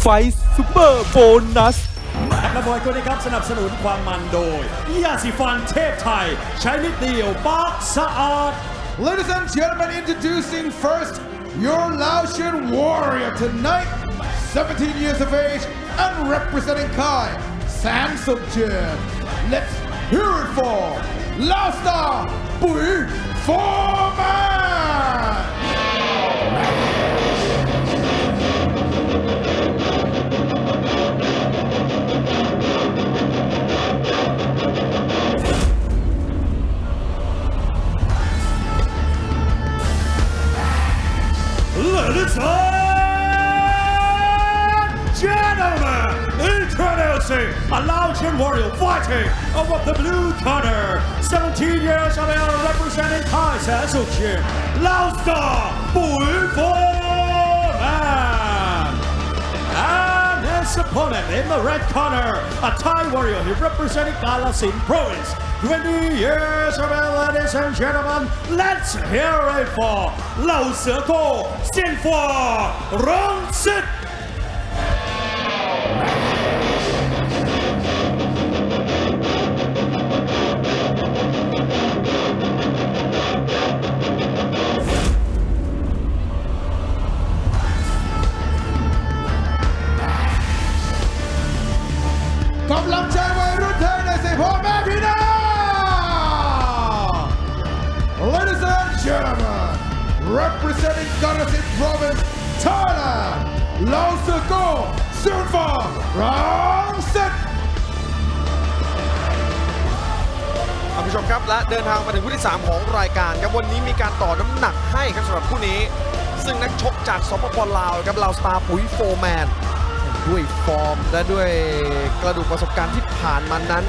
ไฟซูเปอร์โบนัส และบอยคนนี้ครับสนับสนุนความมันโดยยาสีฟันเทพไทย ใช้นิดเดียวปากสะอาด Ladies and gentlemen, introducing first your Laotian warrior tonight, 17 years of age and representing Kai, Samsung Jim. Let's hear it for Lao Star Bui Foreman! Sasuke, Lao Star Bui Foreman. And his opponent in the red corner, a Thai warrior he representing Galasin Province. 20 years of age, ladies and gentlemen. Let's hear it for Lao Seko Sin for Rong Sit. านผู้ชมครับและเดินทางมาถึงคู่ที่ 3 ของรายการครับวันนี้มีการต่อน้ำหนักให้ครับสำหรับคู่นี้ ซึ่งนักชกจากสปปลาวครับลาวสตาร์ปุ๋ยโฟร์แมนด้วยฟอร์มและด้วยกระดูกประสบการณ์ที่ผ่านมานั้น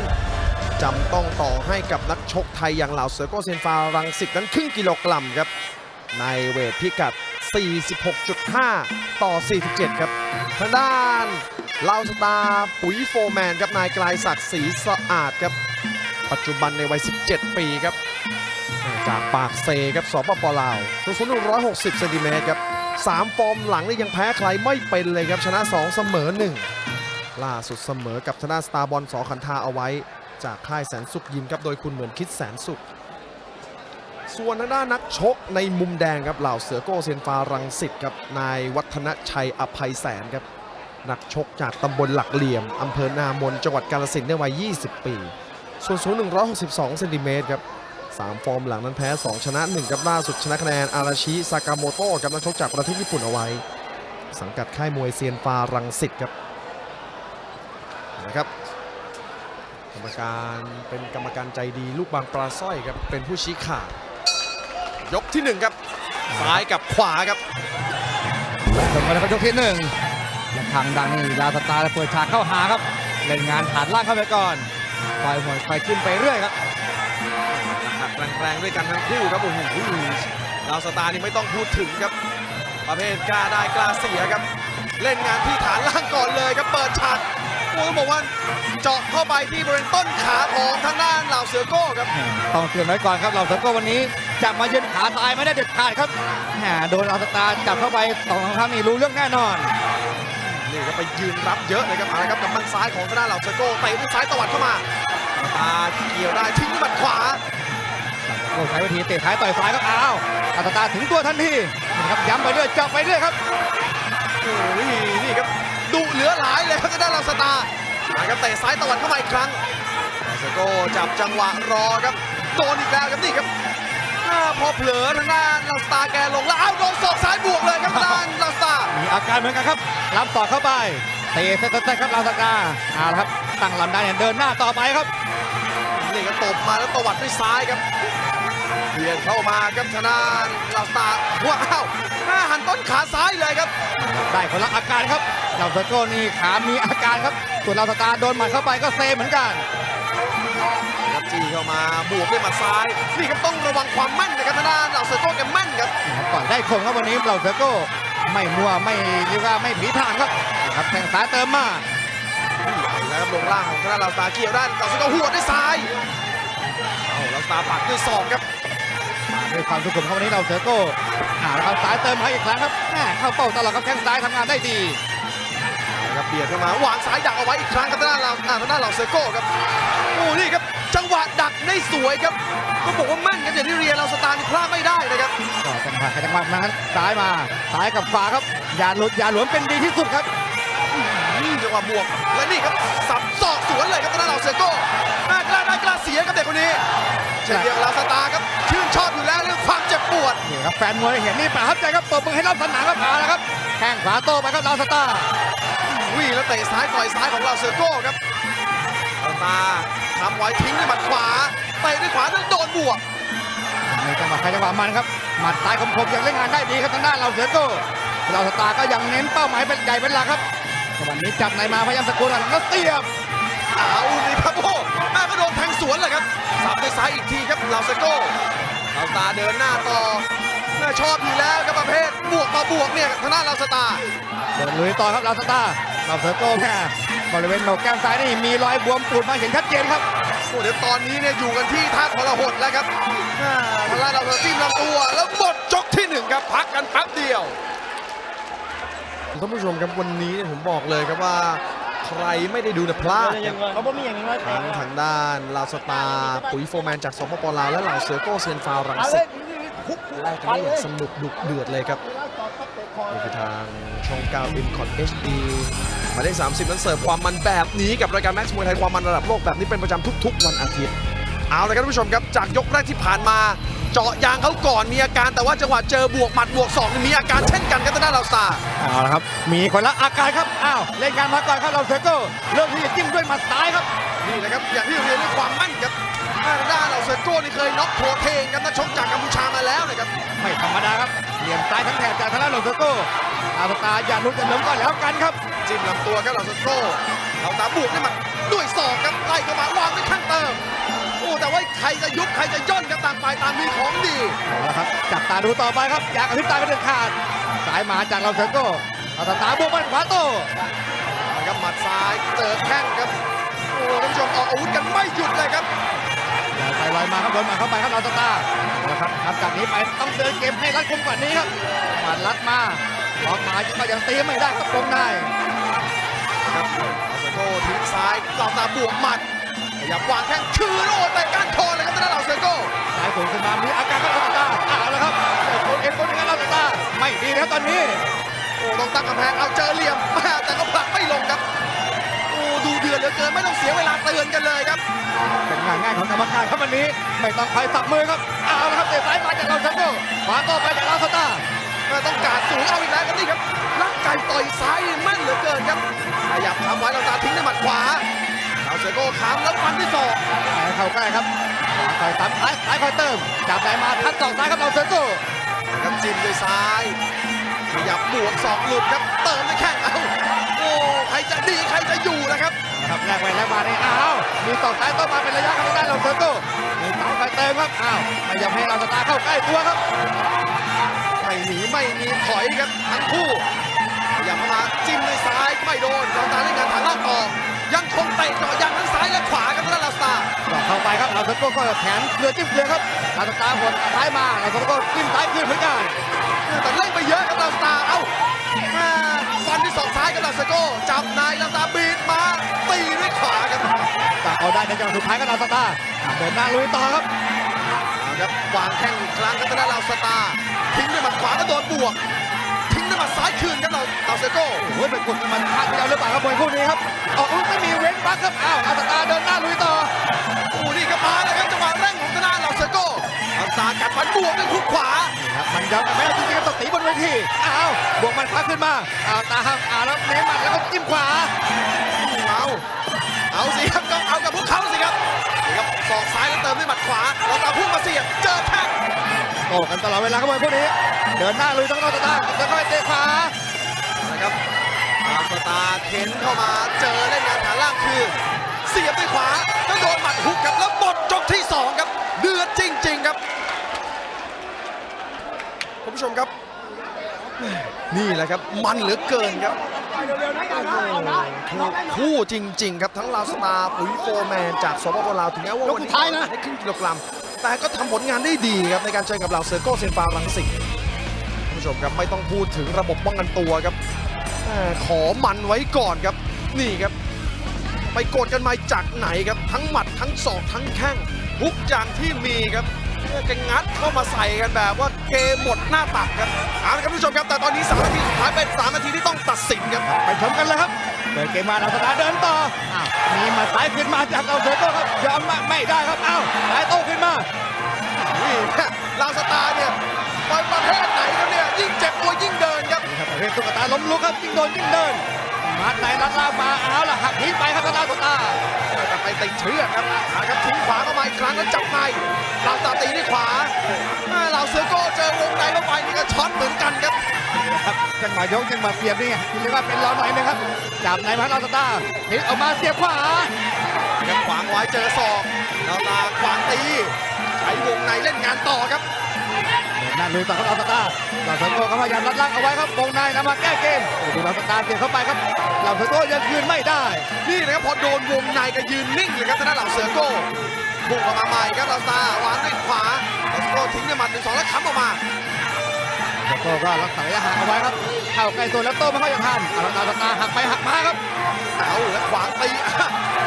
จำต้องต่อให้กับนักชกไทยอย่างเหล่าเสือโกเซนฟารังสิตนั้นครึ่งกิโลกรัมครับ ในเวทพิกัด 46.5 ต่อ 47 ครับทางด้านลาวสตาร์ปุ๋ยโฟร์แมนครับนายกลายศักดิ์ศรีสะอาดครับ ปัจจุบันในวัย 17 ปีครับ จากปากเซครับสปปลาวสูงสูง160เซนติเมตรครับสามฟอร์มหลังนี่ยังแพ้ใครไม่เป็นเลยครับ ชนะ 2 เสมอ 1 ล่าสุดเสมอกับชนะสตาร์บอลสอขันธาเอาไว้ จากค่ายแสนสุขยิมครับโดยคุณเหมือนคิดแสนสุข ส่วนทางด้านนักชกในมุมแดงครับเหล่าเสือโก้เซยนฟารังสิตครับนายวัฒนชัยอภัยแสนครับนักชกจากตำบลหลักเหลี่ยมอำเภอนามนจังหวัดกาฬสินธุ์ในวัย 20 ปี ส่วนสูง 162เซนติเมตรครับ3ฟอร์มหลังนั้นแพ้ 2 ชนะ1ครับล่าสุดชนะคะแนนอาราชิซากาโมโตะครับนักชกจากประเทศญี่ปุ่นเอาไว้ สังกัดค่ายมวยเซียนฟารังสิตครับนะครับกรรมการเป็นกรรมการใจดีลูกบางปลาสร้อยครับเป็นผู้ชี้ขาดยกที่ 1 ครับซ้ายกับขวาครับจบมาแล้วครับยกที่หนึ่งและทางดังนี่ลาวสตาร์เปิดฉากเข้าหาครับเล่นงานฐานล่างเข้าไปก่อน ไฟหวยไฟขึ้นไปเรื่อยครับหนักแรงๆด้วยกันทั้งคู่ครับโอ้โหดาวสตาร์นี่ไม่ต้องพูดถึงครับ ประเภทกล้าได้กล้าเสียครับ เล่นงานที่ฐานล่างก่อนเลยครับเปิดฉากโอ้ต้องบอกว่าเจาะเข้าไปที่บริเวณต้นขาของทางด้านเหล่าเสือโก้ครับต้องเตือนไว้ก่อนครับเราสกอวันนี้จะมาเยือนขาตายไม่ได้เด็ดขาดครับโดนลาวสตาร์จับเข้าไปสองครั้งนี่รู้เรื่องแน่นอน นี่ครับไปยืนรับเยอะเลยครับเอาละครับกับมันซ้ายของทางด้านเหล่าเสือโก้เตะด้วยซ้ายตวัดเข้ามาตาเกี่ยวได้ทิ้งด้วยหมัดขวาโอ้ใช้วิธีเตะท้ายต่อยซ้ายครับอ้าวลาวสตาร์ถึงตัวทันทีนี่ครับย้ำไปเรื่อยเจาะไปเรื่อยครับโอ้ยนี่ครับดุเหลือหลายเลยครับทางด้านเหล่าสตาร์มาครับเตะซ้ายตวัดเข้ามาอีกครั้งเหล่าเสือโก้จับจังหวะรอครับโดนอีกแล้วครับนี่ครับอ่าพอเผลอทางด้านลาสตาร์แก อาการเหมือนกันครับรับต่อเข้าไปเตะเซตๆครับลาวสตาร์เอาละครับตั้งลำได้เนี่ยเดินหน้าต่อไปครับนี่ก็ตบมาแล้วตวัดด้วยซ้ายครับเบียดเข้ามาครับทางด้านลาสตาร์ว้าวหน้าหันต้นขาซ้ายเลยครับ ได้คนละอาการครับเราสโก้นี่ขามีอาการครับส่วนเราสตาร์โดนหมัดเข้าไปก็เซเหมือนกันครับจี้เข้ามาบวกด้วยหมัดซ้ายนี่ครับต้องระวังความแม่นนะครับทางด้านเหล่าเซอร์โก้แกแม่นครับก่อนได้คมครับวันนี้เราสโก้ ไม่มัวไม่เรียกว่าไม่ผีทางครับครับแข้งซ้ายเติมมาแล้วครับลงล่างของทางด้านลาสตาร์เกี่ยวด้านลาเซอร์โก้หัวดด้วยซ้ายเอาลาสตาร์ปักด้วยศอกครับมาด้วยความสุขุมครับวันนี้เราเซโก้อ่าแล้วครับซ้ายเติมให้อีกครั้งครับแหม่เข้าเป้าตลอดครับแข้งซ้ายทำงานได้ดีนะครับเบียดเข้ามาวางซ้ายดักเอาไว้อีกครั้งครับทางด้านเราอ่าทางด้านเราเซโก้ครับโอ้นี่ครับ จังหวะดักได้สวยครับก็บอกว่าแม่นครับอย่างที่เรียนเราสตาร์นี่พลาดไม่ได้นะครับก็จังหวะจังหวะมาครับซ้ายมาซ้ายกับขวาครับ อย่าหลุดอย่าหลวมเป็นดีที่สุดครับอืมจังหวะบวกและนี่ครับสับศอกสวนเลยครับทางด้านเราเซโก้น่ากล้าน่ากล้าเสียครับเด็กคนนี้เช่นเดียวกับเราสตาร์ครับชื่นชอบอยู่แล้วเรื่องความเจ็บปวดนี่ครับแฟนมวยเห็นนี่ประทับใจครับเปิดมือให้รอบสนามครับมาแล้วครับแข้งขวาโต้ไปครับดาวสตาร์วิ่งแล้วเตะซ้ายต่อยซ้ายของเราเซโก้ครับเอาตา ทำไว้ทิ้งด้วยหมัดขวาเตะด้วยขวาแล้วโดนบวกในจังหวะใครจังหวะมันครับหมัดซ้ายคมๆยังเล่นงานได้ดีครับทางด้านเราเสือโก้เราสตาร์ก็ยังเน้นเป้าหมายเป็นใหญ่เป็นหลักครับวันนี้จับในมาพยายามสกุลหลังแล้วเสียบเอาเลยครับโอ้แม่ก็โดนแทงสวนเลยครับสับด้วยซ้ายอีกทีครับลาวเซโก้ลาวสตาร์เดินหน้าต่อแม่ชอบอยู่แล้วครับประเภทบวกต่อบวกเนี่ยทางด้านลาวสตาร์เดินลุยต่อครับเราสตาร์เราเสือโก้แม่ บริเวณโหนกแก้มซ้ายนี่มีรอยบวมปูดมาเห็นชัดเจนครับโอ้เดี๋ยวตอนนี้เนี่ยอยู่กันที่ท่าทรหดแล้วครับอ่าทางด้านเราจิ้มลำตัว แล้วหมดจกที่หนึ่งครับพักกันแป๊บเดียวท่านผู้ชมครับวันนี้เนี่ยผมบอกเลยครับว่าใครไม่ได้ดูเนี่ยพลาดครับเขาบอกมีอย่างนี้ว่าทั้งทางด้านลาวสตาร์ปุ๋ยโฟร์แมนจากสปปลาวและเหล่าเสือโก้เซียนฟาวรังสิตแลกกันได้อย่างสนุกดุเดือดเลยครับนี่คือทางช่อง9 m c o t HD หมายเลข30 นั้นเสิร์ฟความมันแบบนี้กับรายการแม็กซ์มวยไทยความมันระดับโลกแบบนี้เป็นประจำทุก ๆ วันอาทิตย์ เอาละครับท่านผู้ชมครับจากยกแรกที่ผ่านมา เจาะยางเขาก่อนมีอาการแต่ว่าจังหวะเจอบวกหมัดบวก2นี่มีอาการเช่นกันครับทางด้านเราสตาร์เอาละครับ มีคนละอาการครับ อ้าวเล่นงานมาก่อนครับเราเซโก้เริ่มที่จะจิ้มด้วยหมัดซ้ายครับ นี่นะครับอย่างที่เรียนด้วยความมั่นครับทางด้านเราเซอร์โก้นี่เคยน็อกโปรเทงครับนักชกจากกัมพูชามาแล้วนะครับไม่ธรรมดาครับเห ลี่ยมซ้ายทั้งแถบจากทางด้านเราเซโก้อาสตาร์อย่าลุกจะล้มก่อนแล้วกันครับ จิ้มลำตัวครับเราเซอร์โก้เราตาบวกด้วยหมัดด้วยศอกครับไล่เข้ามาวางด้วยข้างเติมโอ้แต่ว่าใครจะยุบใครจะย่นครับต่างฝ่ายต่างมีของดีเอาละครับจับตาดูต่อไปครับอยากกระพริบตาเป็นเด็ดขาดสายมาจากเราเซโก้อาสตาร์บวกมันขวาโต้นะครับหมัดซ้ายเจอแข้งครับโอ้ท่านผู้ชมออกอาวุธกันไม่หยุดเลยครับลอย ไปลอยมาครับโดนมาเข้าไปครับเราสตาร์เอาละครับครับจากนี้ไปต้องเดินเกมให้รัดกุมกว่านี้ครับหมัดรัดมาล็อกมาก็ยังตีไม่ได้ครับตรงในครับอาเซโก้ทิ้งซ้ายเราตาบวกหมัดขยับวางแข้งคืนโอ้แต่ก้านคอเลยครับทางด้านเราเซโก้สายสูงขึ้นมามีอาการครับเราสตาร์เอาละครับเปิดตัวเอ็นบนงานเราสตาไม่ดีนะครับตอนนี้โอ้ต้องตั้งกำแพงเอาเจอเหลี่ยมแม่แต่ก็ผลักไม่ลงครับ เดือดเหลือเกินไม่ต้องเสียเวลาเตือนกันเลยครับ เป็นงานง่ายของกรรมการครับวันนี้ ไม่ต้องคอยสับมือครับเอาละครับเตะซ้ายมาจากเราซัมโบขวาต่อไปจากเราสตาร์แม่ต้องการสูงเอาอีกแล้วครับนี่ครับลักไก่ต่อยซ้ายแม่นเหลือเกินครับขยับทำไว้เราตาทิ้งด้วยหมัดขวาเราเซโก้ขามแล้วฟันที่ศอกให้เข้าใกล้ครับคอยตามซ้ายซ้ายคอยเติมจับได้มาทัดสองซ้ายครับเราเซโก้ครับจิ้มด้วยซ้ายขยับบวกศอกหลุดครับ เติมด้วยแข้งเอ้าโอ้ใครจะดีใครจะอยู่นะครับนะ ครับแรกไปแรกมานี่อ้าวมีสองซ้ายต้นมาเป็นระยะครับทางด้านเราเซโก้มีซ้ายคอยเติมครับอ้าวพยายามให้เราสตาร์เข้าใกล้ตัวครับไม่หนีไม่มีถอยครับทั้งคู่ขยับเข้ามาจิ้มด้วยซ้ายไม่โดนเราตาเล่นงานฐานล่างต่อยังคงเตะเจาะยางทั้งซ้ายและขวาครับทางด้านลาสตาร์ก็เข้าไปครับเราเซโก้ก็แขนเกลือจิ้มเกลือครับเราสตาร์หดซ้ายมาเราเซโก้จิ้มซ้ายขึ้นเหมือนกันแต่เล่นไปเยอะครับลาสตาร์เอ้าแม่ฟันที่สองซ้ายกับลาสโก้จับนายลาสตาร์บีดมา ตีด้วยขวาครับจะเอาได้ในจังหวะสุดท้ายก็เราสตาร์เดินหน้าลุยต่อครับเอาครับวางแข้งอีกครั้งครับทางด้านลาสตาร์ทิ้งด้วยหมัดขวาก็โดนบวก ทิ้งด้วยหมัดซ้ายคืนครับเราลาสโก้โอ้ยไปกดมันพลาดเดียวหรือเปล่าครับมวยคู่นี้ครับออกอาวุธไม่มีเว้นบักครับอ้าวอาสตาร์เดินหน้าลุยต่อโอ้นี่ครับมาแล้วครับจังหวะเร่งของทางด้านลาสโก้ลาสตาร์กัดฟันบวกด้วยคุกขวานี่ครับมันยาวกันไหมจริงๆครับตกตีบนเวทีอ้าวบวกมันคว้าขึ้นมาอ้าวตาห้ามอ้าวแล้วเน้นหมัดแล้วก็จิ้มขวา เอาเอาสิครับต้องเอากับพวกเขาสิครับนี่ครับศอกซ้ายแล้วเติมด้วยหมัดขวาเราตาพุ่งมาเสียบเจอแข้งโอ้กันตลอดเวลาครับมวยคู่นี้ เดินหน้าลุยต้องเราสตาร์แล้วก็เตะขวานะครับลาสตาร์เข็นเข้ามาเจอเล่นงานฐานล่างคือ เสียบด้วยขวาแล้วโดนหมัดฮุกครับแล้วหมดจบที่สองครับ เดือดจริง ๆครับคุณผู้ชมครับ นี่แหละครับมันเหลือเกินครับ ถูกคู่จริง ๆ ครับทั้งลาวสตาร์ปุ๋ยโฟร์แมนจากสปปลาวถึงแม้ว่าวันนี้ได้ครึ่งกิโลกรัม แต่ก็ทำผลงานได้ดีครับในการเจอกับเราเซอร์โก้เซนฟารังสิตคุณผู้ชมครับไม่ต้องพูดถึงระบบป้องกันตัวครับโอ้อ่าขอมันไว้ก่อนครับ นี่ครับ ไปกดกันมาจากไหนครับ ทั้งหมัดทั้งศอกทั้งแข้งทุกอย่างที่มีครับเพื่อจะงัดเข้ามาใส่กันแบบว่า เกมหมดหน้าตักครับเอาละครับผู้ชมครับแต่ตอนนี้3นาทีสุดท้ายเป็น3นาทีที่ต้องตัดสินครับไปชมกันเลยครับเดินเกมมาลาวสตาร์เดินต่ออ้าวมีหมาซ้ายขึ้นมาจากเอาเซโก้ครับยอมไม่ไม่ได้ครับอ้าวซ้ายโต้ขึ้นมานี่ลาวสตาร์เนี่ยไปประเทศไหนครับเนี่ยยิ่งเจ็บตัวยิ่งเดินครับนี่ครับประเภทตุ๊กตาล้มลุกครับยิ่งโดนยิ่งเดิน มัดในลัดล่างมาเอาล่ะหักทิ้งไปครับทางด้านตุ๊กตาแต่ไปติดเชือกครับเอาครับทิ้งขวาเข้ามาอีกครั้งแล้วจับในลาวตาตีด้วยขวาอ่าเหล่าเสือโก้เจอวงในเข้าไปนี่ก็ช็อตเหมือนกันครับครับจังหวะยกจังหวะเสียบนี่ไงเรียกว่าเป็นรอหน่อยนะครับจับในพัดลาวสตาร์พลิกออกมาเสียบขวาครับขวางไว้เจอศอกลาวตาขวางตีใช้วงในเล่นงานต่อครับ นหน้าลุยต่อครับลาวสตาร์ลาวสโก้ก็พยายามรัดล่างเอาไว้ครับวงในนำมาแก้เกมโอ้โหดูลาวสตาร์เสียบเข้าไปครับลาวสโก้ยังคืนไม่ได้ นี่นะครับพอโดนวงในก็ยืนนิ่งเลยครับทางด้านเหล่าเสือโก้บุกออกมาใหม่ครับลาวตาวางด้วยขวาลาวเสือโก้ทิ้งด้วยหมัดหนึ่งสองแล้วค้ำออกมาลาวสโก้ก็รักษาระยะห่างเอาไว้ครับเข้าใกล้ตัวแล้วโต้ไม่ค่อยจะทันเอาละลาวสตาร์หักไปหักมาครับเอาแล้วขวางตี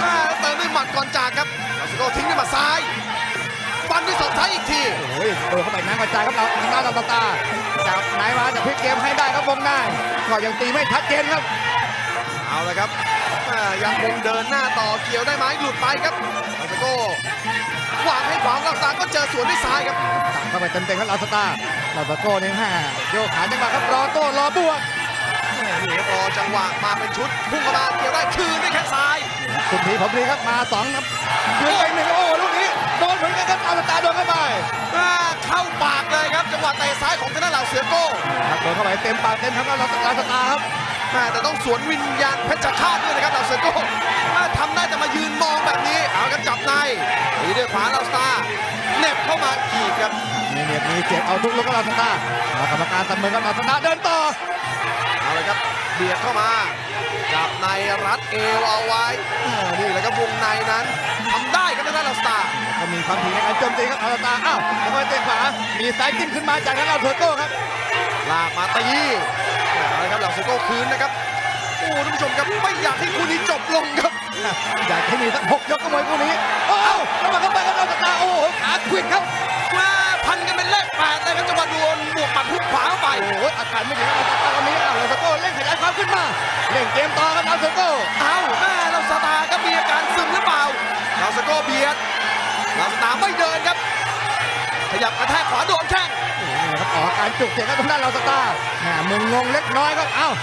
อ่าแล้วเติมด้วยหมัดก่อนจากครับลาวเสือโก้ทิ้งด้วยหมัดซ้ายฟันด้วยศอก ซ้ายอีกทีโอ้ยโดนเข้าไปน้ำกระจายครับเราทางด้านลาวสตาร์จับไหนมาจะพลิกเกมให้ได้ครับวงในก็ยังตีไม่ชัดเจนครับ เอาละครับอ่ายังคงเดินหน้าต่อเกี่ยวได้ไหมหลุดไปครับลาวเสือโก้วางให้ขวางลาวตาก็เจอสวนด้วยซ้ายครับตัดเข้าไปเต็มๆครับลาวสตาร์ลาวสโก้นี่ฮะโยกขาจังหวะครับรอโต้รอบวกนี่ครับรอจังหวะมาเป็นชุดพุ่งเข้ามาเกี่ยวได้คืนด้วยแข้งซ้ายคุณทีผมดีครับมาสองครับคืนไปหนึ่งครับโอ้ลูกนี้ โดนเหมือนกันครับลาวสตาร์โดนเข้าไปอ่าเข้าปากเลยครับจังหวะเตะซ้ายของทางด้านเหล่าเสือโก้ครับโดนเข้าไปเต็มปากเต็มคำครับลาวสตาร์ครับแม่แต่ต้องสวนวิญญาณเพชรฆาตด้วยนะครับเหล่าเสือโก้แม่ทำได้แต่มายืนมองแบบนี้เอากันจับในตีด้วยขวาเหล่าสตาร์เหน็บเข้ามาอีกครับมีเหน็บมีเจ็บเอาทุกลูกครับลาวสตาร์เอากรรมการเสมอครับลาวสตาร์เดินต่อเอาเลยครับเบียดเข้ามาจับในรัดเอวเอาไว้อ่านี่แหละครับวงในนั้นทำได้ครับทางด้านเหล่าสตาร์ ก็มีความถี่ในการโจมตีครับลาวสตาร์อ้าวแล้วก็เตะขวา มีซ้ายจิ้มขึ้นมาจากทางด้านเทอร์โก้ครับ ลากมาตีเอาเลยครับเหล่าเสือโก้คืนนะครับ โอ้ท่านผู้ชมครับไม่อยากให้คู่นี้จบลงครับ อยากให้มีสักหกยกก็มวยคู่นี้โอ้าวแล้วมาเข้าไปครับลาวสตาร์โอ้โหขาควิดครับมาพันกันเป็นเลขแปดเลยครับจังหวะดวลบวกหมัดพุกขวาเข้าไป โอ้โหอาการไม่ดีครับลาวสตาร์ตอนนี้อ้าวลาวสโก้เร่งขยายความขึ้นมาเร่งเกมต่อครับลาวสโก้เอาแม่เราสตาร์ก็มีอาการซึมหรือเปล่าเราสโก้เบียด เราสตาร์ไม่เดินครับ ขยับกระแทกขวาโดนแข้งนี่นะครับออกอาการจุกเสียงครับทางด้านลาวสตาร์แหมมึงงงเล็กน้อยครับอ้าว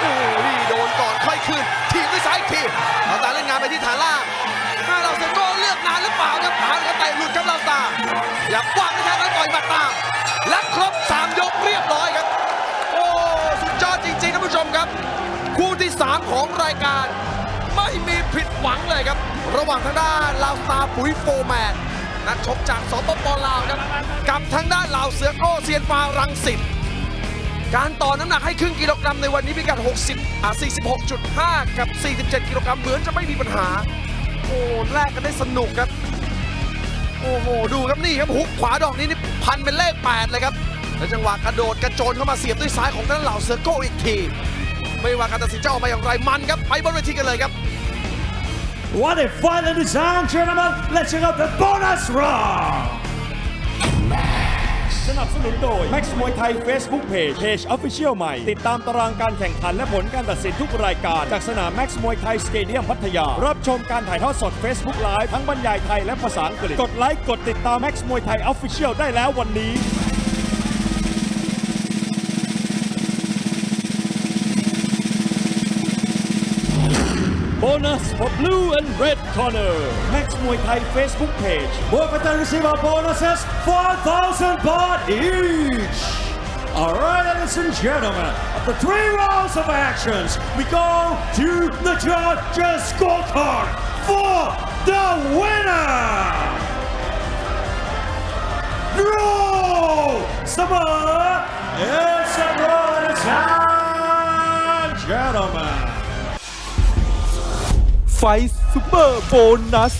โอ้โหนี่โดนก่อนค่อยคืนทีบด้วยซ้ายอีกทีเราสตาร์เล่นงานไปที่ฐานล่างแม่เราสโก้เลือกนานหรือเปล่าครับหาแล้วเตะหลุดครับเราสตาร์อยากวางกระแทกแล้วต่อยหมัดตามและครบสามยกเรียบร้อยครับ โอ้สุดยอดจริงๆท่านผู้ชมครับ คู่ที่3ของรายการ ไม่มีผิดหวังเลยครับ ระหว่างทางด้านลาวสตาปุ๋ยโฟแมนนักชกจากสปปลาวครับ กับทางด้านลาวเสือโก้เซียนฟารังสิตการต่อน้ำหนักให้ครึ่งกิโลกรัมในวันนี้พิกัด 60อะ46.5 กับ 47 กิโลกรัมเหมือนจะไม่มีปัญหา โอ้แลกกันได้สนุกครับ โอ้โห ดูครับนี่ครับฮุกขวาดอกนี้นี่พันเป็นเลข 8 เลยครับ แล้วจังหวะกระโดดกระโจนเข้ามาเสียบด้วยซ้ายของทางด้านเหล่าเสือโกอีกที ไม่ว่าการตัดสินจะออกมาอย่างไรมันครับ ไปบนเวทีกันเลยครับ What a fight, ladies and gentlemen! Let's check out the bonus round! สนับสนุนโดย Max มวยไทย Facebook Page Page Official ใหม่ ติดตามตารางการแข่งขันและผลการตัดสินทุกรายการ จากสนาม Max มวยไทยสเตเดียมพัทยา รับชมการถ่ายทอดสด Facebook Live ทั้งบรรยายไทยและภาษาอังกฤษ กดไลค์ กดติดตาม Max มวยไทย Official ได้แล้ววันนี้ bonus for blue and red corner. Max Muay Thai Facebook page. Both fighters receive our bonuses 4,000 baht each. All right ladies and gentlemen after three rounds of actions we go to the judges scorecard for the winner. Draw summer it's a broad time gentlemen. ไฟซูเปอร์โบนัส